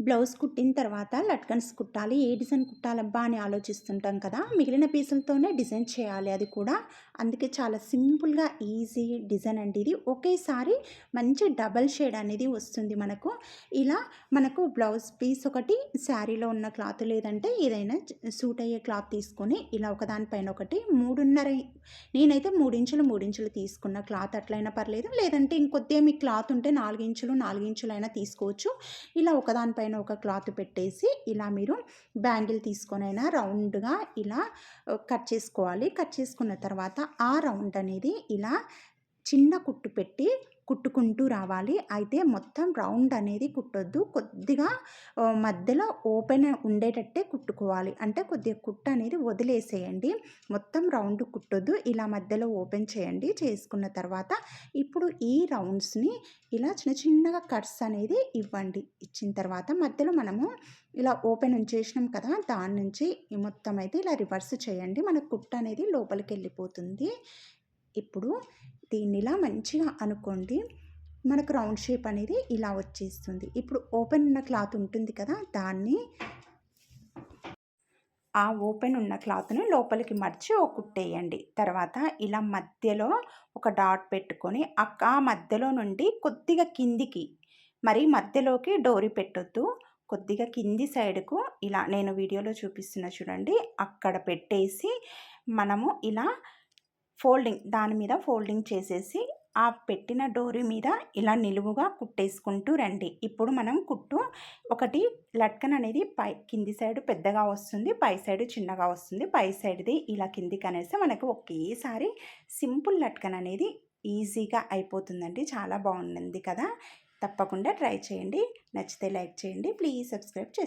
Blouse కుట్టిన తర్వాత లట్కన్స్ కుట్టాలి ఏ డిజైన్ కుట్టాలబ్బా అని ఆలోచిస్తుంటాం కదా. మిగిలిన పీసులతోనే డిజైన్ చేయాలి అది కూడా. అందుకే చాలా సింపుల్గా ఈజీ డిజైన్ అండి ఇది. ఒకేసారి మంచి డబల్ షేడ్ అనేది వస్తుంది మనకు. ఇలా మనకు బ్లౌజ్ పీస్ ఒకటి శారీలో ఉన్న క్లాత్ లేదంటే ఏదైనా సూట్ అయ్యే క్లాత్ తీసుకొని ఇలా ఒకదానిపైన ఒకటి మూడున్నర నేనైతే మూడించులు మూడించులు తీసుకున్న క్లాత్ అట్లయినా పర్లేదు. లేదంటే ఇంకొద్దే మీ క్లాత్ ఉంటే నాలుగించులు నాలుగించులైనా తీసుకోవచ్చు. ఇలా ఒకదానిపైన పైన ఒక క్లాత్ పెట్టేసి ఇలా మీరు బ్యాంగిల్ తీసుకొనైనా రౌండ్గా ఇలా కట్ చేసుకోవాలి. కట్ చేసుకున్న తర్వాత ఆ రౌండ్ అనేది ఇలా చిన్న కుట్టు పెట్టి కుట్టుకుంటూ రావాలి. అయితే మొత్తం రౌండ్ అనేది కుట్టొద్దు. కొద్దిగా మధ్యలో ఓపెన్ ఉండేటట్టే కుట్టుకోవాలి. అంటే కొద్దిగా కుట్ట అనేది వదిలేసేయండి. మొత్తం రౌండ్ కుట్టొద్దు. ఇలా మధ్యలో ఓపెన్ చేయండి. చేసుకున్న తర్వాత ఇప్పుడు ఈ రౌండ్స్ని ఇలా చిన్న చిన్నగా కట్స్ అనేది ఇవ్వండి. ఇచ్చిన తర్వాత మధ్యలో మనము ఇలా ఓపెన్ ఉంచేసినాం కదా దాని నుంచి మొత్తం అయితే ఇలా రివర్స్ చేయండి. మన కుట్టు అనేది లోపలికి వెళ్ళిపోతుంది. ఇప్పుడు దీన్నిలా మంచిగా అనుకోండి మనకు రౌండ్ షేప్ అనేది ఇలా వచ్చేస్తుంది. ఇప్పుడు ఓపెన్ ఉన్న క్లాత్ ఉంటుంది కదా దాన్ని ఆ ఓపెన్ ఉన్న క్లాత్ని లోపలికి మర్చి ఒక కుట్టేయండి. తర్వాత ఇలా మధ్యలో ఒక డాట్ పెట్టుకొని ఆ మధ్యలో నుండి కొద్దిగా కిందికి మరి మధ్యలోకి డోరీ పెట్టొద్దు. కొద్దిగా కింది సైడ్కు ఇలా నేను వీడియోలో చూపిస్తున్న చూడండి అక్కడ పెట్టేసి మనము ఇలా ఫోల్డింగ్ దాని మీద ఫోల్డింగ్ చేసేసి ఆ పెట్టిన డోరీ మీద ఇలా నిలువుగా కుట్టేసుకుంటూ రండి. ఇప్పుడు మనం కుట్టు ఒకటి లట్కన్ అనేది పై కింది సైడ్ పెద్దగా వస్తుంది పై సైడ్ చిన్నగా వస్తుంది. పై సైడ్ది ఇలా కిందికి అనేసి మనకు ఒకేసారి సింపుల్ లట్కన్ అనేది ఈజీగా అయిపోతుందండి. చాలా బాగుంది కదా. తప్పకుండా ట్రై చేయండి. నచ్చితే లైక్ చేయండి. ప్లీజ్ సబ్స్క్రైబ్ చేయండి